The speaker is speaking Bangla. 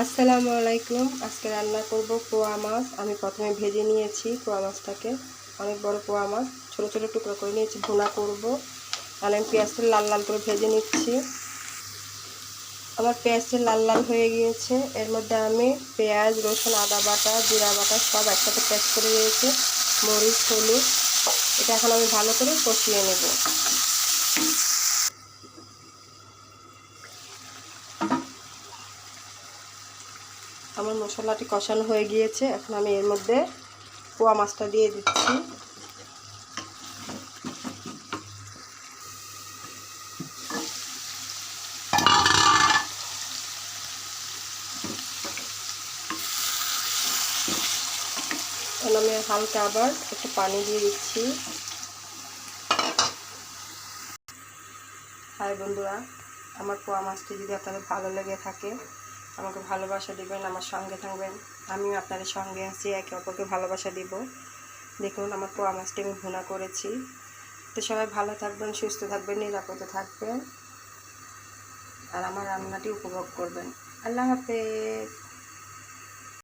আসসালামু আলাইকুম। আজকে রান্না করব পোয়া মাছ। আমি প্রথমে ভেজে নিয়েছি পোয়া মাছটাকে। অনেক বড় পোয়া মাছ। ছোটো ছোটো টুকরো করে নিয়েছি, ভুনা করব। আর আমি পেঁয়াজটা লাল লাল করে ভেজে নিচ্ছি। আমার পেঁয়াজটা লাল লাল হয়ে গিয়েছে। এর মধ্যে আমি পেঁয়াজ, রসুন, আদা বাটা, জিরা বাটা সব একসাথে পেস্ট করে নিয়েছি। মরিচ, হলুদ। এটা এখন আমি ভালো করে কষিয়ে নেব। আমার মশলাটি কষানো হয়ে গিয়েছে। এখন আমি এর মধ্যে পোয়া মাছটা দিয়ে দিচ্ছি। এখন আমি হালকা আবার একটু পানি দিয়ে দিচ্ছি। হাই বন্ধুরা, আমার পোয়া মাছটি যদি আপনাদের ভালো লেগে থাকে আমাকে ভালোবাসা দেবেন, আমার সঙ্গে থাকবেন। আমিও আপনাদের সঙ্গে আছি, একে অপরকে ভালোবাসা দিব। দেখুন, আমার পোয়া মাছটি আমি ভুনা করেছি। তো সবাই ভালো থাকবেন, সুস্থ থাকবেন, নিরাপদে থাকবেন। আর আমার রান্নাটি উপভোগ করবেন। আল্লাহ হাফেজ।